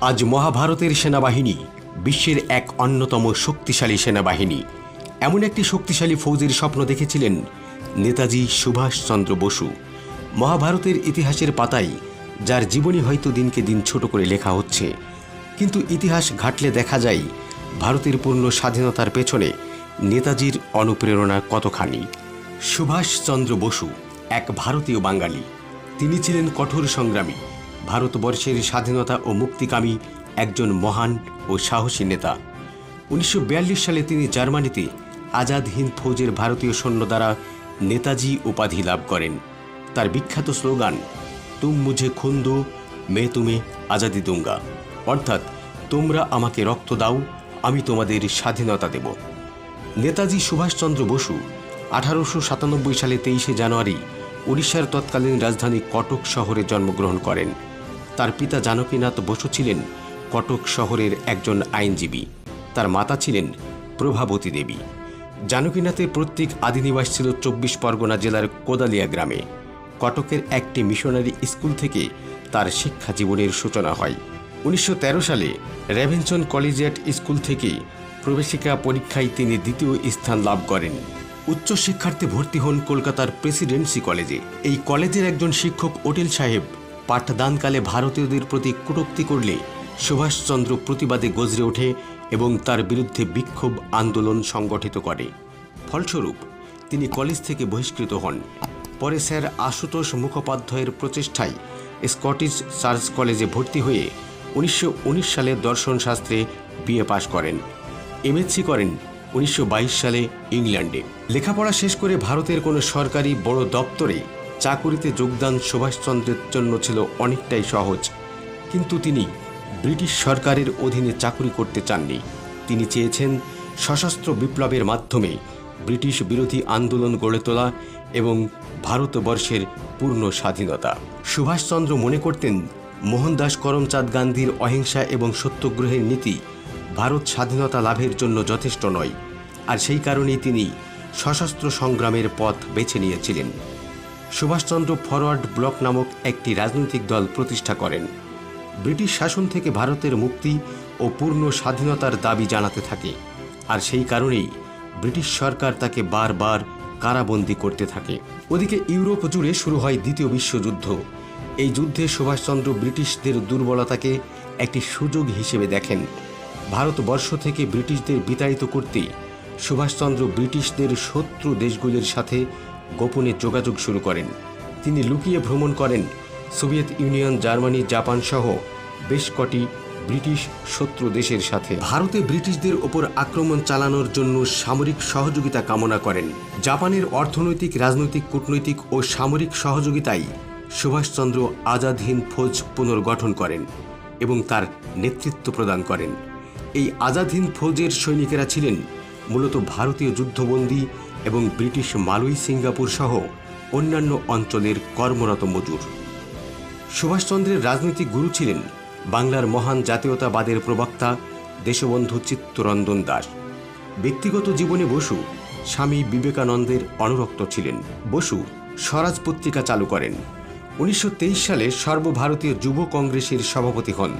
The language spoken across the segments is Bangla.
আজ মহাভারতের সেনাবাহিনী, বিশ্বের এক অন্যতম শক্তিশালী সেনাবাহিনী। এমন একটি শক্তিশালী ফৌজের স্বপ্ন দেখেছিলেন নেতাজি সুভাষচন্দ্র বসু। মহাভারতের ইতিহাসের পাতায়, যার জীবনী হয়তো দিনকে দিন ছোট করে লেখা হচ্ছে। কিন্তু ইতিহাস ঘাটলে দেখা যায়, ভারতের পূর্ণ স্বাধীনতার পেছনে নেতাজির অনুপ্রেরণা কতখানি। সুভাষচন্দ্র বসু, এক ভারতীয় বাঙালি। তিনি ছিলেন কঠোর সংগ্রামী ভারতবর্ষের স্বাধীনতা ও মুক্তিকামী একজন মহান ও সাহসী নেতা। উনিশশো বিয়াল্লিশ সালে তিনি জার্মানিতে আজাদ হিন্দ ফৌজের ভারতীয় সৈন্য দ্বারা নেতাজি উপাধি লাভ করেন। তার বিখ্যাত স্লোগান, তুম মুঝে খুন দো, মে তুমে আজাদি দুঙ্গা। অর্থাৎ, তোমরা আমাকে রক্ত দাও, আমি তোমাদের স্বাধীনতা দেব। নেতাজি সুভাষচন্দ্র বসু আঠারোশো সাতানব্বই সালে তেইশে জানুয়ারি উড়িষ্যার তৎকালীন রাজধানী কটক শহরে জন্মগ্রহণ করেন। তার পিতা জানকীনাথ বসু ছিলেন কটক শহরের একজন আইনজীবী। তার মাতা ছিলেন প্রভাবতী দেবী। জানকীনাথের প্রত্যেক আদিনিবাস ছিল চব্বিশ পরগনা জেলার কোদালিয়া গ্রামে। কটকের একটি মিশনারি স্কুল থেকে তার শিক্ষা জীবনের সূচনা হয়। উনিশশো তেরো সালে রেভেনসন কলেজিয়েট স্কুল থেকে প্রবেশিকা পরীক্ষায় তিনি দ্বিতীয় স্থান লাভ করেন। উচ্চশিক্ষার্থে ভর্তি হন কলকাতার প্রেসিডেন্সি কলেজে। এই কলেজের একজন শিক্ষক ওটেল সাহেব পাঠদানকালে ভারতীয়দের প্রতি কটূক্তি করলে সুভাষচন্দ্র প্রতিবাদে গজরে ওঠে এবং তার বিরুদ্ধে বিক্ষোভ আন্দোলন সংগঠিত করে। ফলস্বরূপ, তিনি কলেজ থেকে বহিষ্কৃত হন। পরে স্যার আশুতোষ মুখোপাধ্যায়ের প্রচেষ্টায় স্কটিশ চার্চ কলেজে ভর্তি হয়ে উনিশশো উনিশ সালে দর্শনশাস্ত্রে বিএ পাশ করেন। এমএসসি করেন উনিশশো বাইশ সালে ইংল্যান্ডে। লেখাপড়া শেষ করে ভারতের কোনো সরকারি বড় দপ্তরে চাকুরিতে যোগদান সুভাষচন্দ্রের জন্য ছিল অনেকটাই সহজ। কিন্তু তিনি ব্রিটিশ সরকারের অধীনে চাকুরি করতে চাননি। তিনি চেয়েছেন সশস্ত্র বিপ্লবের মাধ্যমে ব্রিটিশ বিরোধী আন্দোলন গড়ে তোলা এবং ভারতবর্ষের পূর্ণ স্বাধীনতা। সুভাষচন্দ্র মনে করতেন, মোহনদাস করমচাঁদ গান্ধীর অহিংসা এবং সত্যগ্রহের নীতি ভারত স্বাধীনতা লাভের জন্য যথেষ্ট নয়। আর সেই কারণেই তিনি সশস্ত্র সংগ্রামের পথ বেছে নিয়েছিলেন। সুভাষচন্দ্র ফরওয়ার্ড ব্লক নামক একটি রাজনৈতিক দল প্রতিষ্ঠা করেন। ব্রিটিশ শাসন থেকে ভারতের মুক্তি ও পূর্ণ স্বাধীনতার দাবি জানাতে থাকে। আর সেই কারণেই ব্রিটিশ সরকার তাকে বারবার কারাবন্দী করতে থাকে। ওদিকে ইউরোপ জুড়ে শুরু হয় দ্বিতীয় বিশ্বযুদ্ধ। এই যুদ্ধে সুভাষচন্দ্র ব্রিটিশদের দুর্বলতাকে একটি সুযোগ হিসেবে দেখেন। ভারতবর্ষ থেকে ব্রিটিশদের বিতাড়িত করতে সুভাষচন্দ্র ব্রিটিশদের শত্রু দেশগুলির সাথে গোপনে যোগাযোগ শুরু করেন। তিনি লুকিয়ে ভ্রমণ করেন সোভিয়েত ইউনিয়ন, জার্মানি, জাপান সহ বেশ কটি ব্রিটিশ শত্রু দেশের সাথে। ভারতে ব্রিটিশদের ওপর আক্রমণ চালানোর জন্য সামরিক সহযোগিতা কামনা করেন। জাপানের অর্থনৈতিক, রাজনৈতিক, কূটনৈতিক ও সামরিক সহযোগিতায় সুভাষচন্দ্র আজাদ হিন্দ ফৌজ পুনর্গঠন করেন এবং তার নেতৃত্ব প্রদান করেন। এই আজাদ হিন্দ ফৌজের সৈনিকেরা ছিলেন মূলত ভারতীয় যুদ্ধবন্দী এবং ব্রিটিশ মালুই সিঙ্গাপুর সহ অন্যান্য অঞ্চলের কর্মরত মজুর। সুভাষচন্দ্রের রাজনৈতিক গুরু ছিলেন বাংলার মহান জাতীয়তাবাদের প্রবক্তা দেশবন্ধু চিত্তরঞ্জন দাস। ব্যক্তিগত জীবনে বসু স্বামী বিবেকানন্দের অনুরক্ত ছিলেন। বসু স্বরাজ পত্রিকা চালু করেন। উনিশশো তেইশ সালে সর্বভারতীয় যুব কংগ্রেসের সভাপতি হন।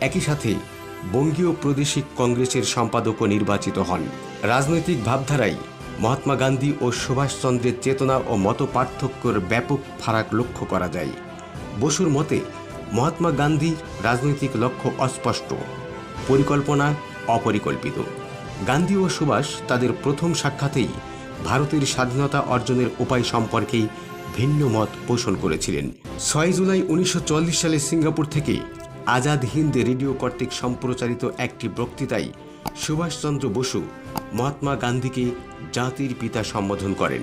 একই সাথে বঙ্গীয় প্রাদেশিক কংগ্রেসের সম্পাদকও নির্বাচিত হন। রাজনৈতিক ভাবধারায় মহাত্মা গান্ধী ও সুভাষচন্দ্রের চেতনা ও মত পার্থক্যের ব্যাপক ফারাক লক্ষ্য করা যায়। বসুর মতে, মহাত্মা গান্ধীর রাজনৈতিক লক্ষ্য অস্পষ্ট, পরিকল্পনা অপরিকল্পিত। গান্ধী ও সুভাষ তাদের প্রথম সাক্ষাতেই ভারতের স্বাধীনতা অর্জনের উপায় সম্পর্কেই ভিন্ন মত পোষণ করেছিলেন। ছয় জুলাই উনিশশো চল্লিশ সালে সিঙ্গাপুর থেকে আজাদ হিন্দ রেডিও কর্তৃক সম্প্রচারিত একটি বক্তৃতায় সুভাষচন্দ্র বসু মহাত্মা গান্ধীকে জাতির পিতা সম্বোধন করেন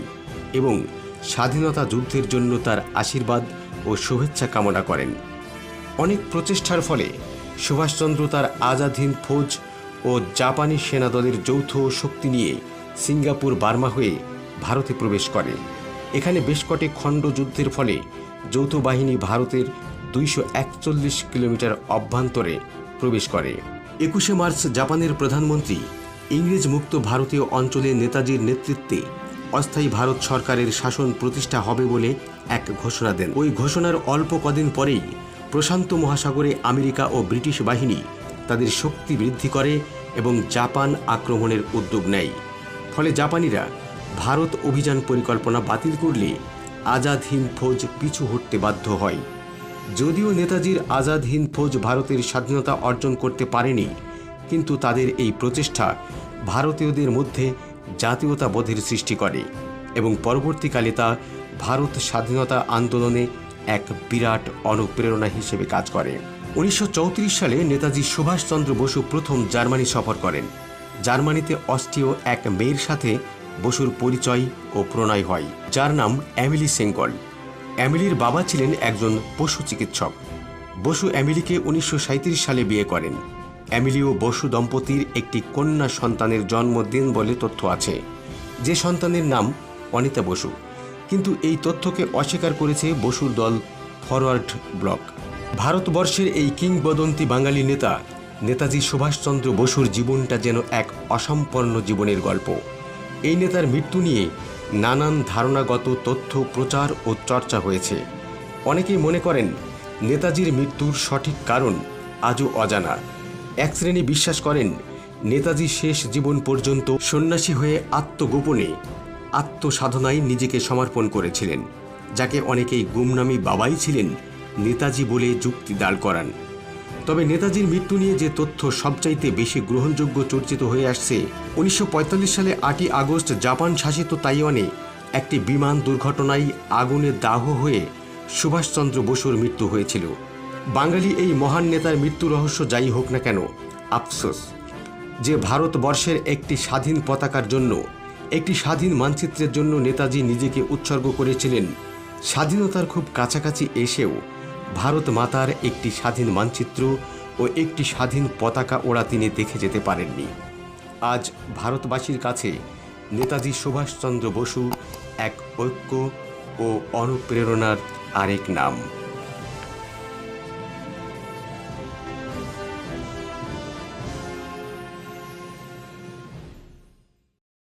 এবং স্বাধীনতা যুদ্ধের জন্য তার আশীর্বাদ ও শুভেচ্ছা কামনা করেন। অনেক প্রচেষ্টার ফলে সুভাষচন্দ্র তার আজাদ হিন্দ ফৌজ ও জাপানি সেনাদলের যৌথ শক্তি নিয়ে সিঙ্গাপুর, বার্মা হয়ে ভারতে প্রবেশ করে। এখানে বেশ কটি খণ্ড যুদ্ধের ফলে যৌথ বাহিনী ভারতের দুইশো একচল্লিশ কিলোমিটার অভ্যন্তরে প্রবেশ করে। একুশে মার্চ জাপানের প্রধানমন্ত্রী ইংরেজ মুক্ত ভারতীয় অঞ্চলে নেতাজির নেতৃত্বে অস্থায়ী ভারত সরকারের শাসন প্রতিষ্ঠা হবে বলে এক ঘোষণা দেন। ওই ঘোষণার অল্প কদিন পরেই প্রশান্ত মহাসাগরে আমেরিকা ও ব্রিটিশ বাহিনী তাদের শক্তি বৃদ্ধি করে এবং জাপান আক্রমণের উদ্যোগ নেয়। ফলে জাপানিরা ভারত অভিযান পরিকল্পনা বাতিল করলে আজাদ হিন্দ ফৌজ পিছু হটতে বাধ্য হয়। যদিও নেতাজির আজাদ হিন্দ ফৌজ ভারতের স্বাধীনতা অর্জন করতে পারেনি, কিন্তু তাদের এই প্রচেষ্টা ভারতীয়দের মধ্যে জাতীয়তাবোধের সৃষ্টি করে এবং পরবর্তীকালে তা ভারত স্বাধীনতা আন্দোলনে এক বিরাট অনুপ্রেরণা হিসেবে কাজ করে। উনিশশো চৌত্রিশ সালে নেতাজি সুভাষচন্দ্র বসু প্রথম জার্মানি সফর করেন। জার্মানিতে অস্ট্রিয় এক মেয়ের সাথে বসুর পরিচয় ও প্রণয় হয়, যার নাম অ্যামিলি সেঙ্কল অ্যামিলির বাবা ছিলেন একজন পশু চিকিৎসক। বসু অ্যামিলিকে উনিশশো সাঁইত্রিশ সালে বিয়ে করেন। অ্যামিলি ও বসু দম্পতির একটি কন্যা সন্তানের জন্মদিন বলে তথ্য আছে। যে সন্তানের নাম অনিতা বসু। কিন্তু এই তথ্যকে অস্বীকার করেছে বসুর দল ফরওয়ার্ড ব্লক। ভারতবর্ষের এই কিংবদন্তি বাঙালি নেতা, নেতাজি সুভাষচন্দ্র বসুর জীবনটা যেন এক অসম্পন্ন জীবনের গল্প। এই নেতার মৃত্যু নিয়ে নানান ধারণাগত তথ্য, প্রচার ও চর্চা হয়েছে। অনেকেই মনে করেন, নেতাজির মৃত্যুর সঠিক কারণ আজও অজানা। এক শ্রেণি বিশ্বাস করেন, নেতাজি শেষ জীবন পর্যন্ত সন্ন্যাসী হয়ে আত্মগোপনে, আত্মসাধনায় নিজেকে সমর্পণ করেছিলেন, যাকে অনেকেই গুমনামী বাবাই ছিলেন নেতাজি বলে যুক্তি দাঁড় করান। তবে নেতাজির মৃত্যু নিয়ে যে তথ্য সবচাইতে বেশি গ্রহণযোগ্য চর্চিত হয়ে আসছে, উনিশশো পঁয়তাল্লিশ সালে আটই আগস্ট জাপান শাসিত তাইওয়ানে একটি বিমান দুর্ঘটনায় আগুনে দাহ হয়ে সুভাষচন্দ্র বসুর মৃত্যু হয়েছিল। বাঙালি এই মহান নেতার মৃত্যু রহস্য যাই হোক না কেন, আফসোস। যে ভারতবর্ষের একটি স্বাধীন পতাকার জন্য, একটি স্বাধীন মানচিত্রের জন্য নেতাজি নিজেকে উৎসর্গ করেছিলেন, স্বাধীনতার খুব কাছাকাছি এসেও ভারত মাতার একটি স্বাধীন মানচিত্র ও একটি স্বাধীন পতাকা ওড়া তিনি দেখে যেতে পারেননি। আজ ভারতবাসীর কাছে নেতাজি সুভাষচন্দ্র বসু এক ঐক্য ও অনুপ্রেরণার আরেক নাম।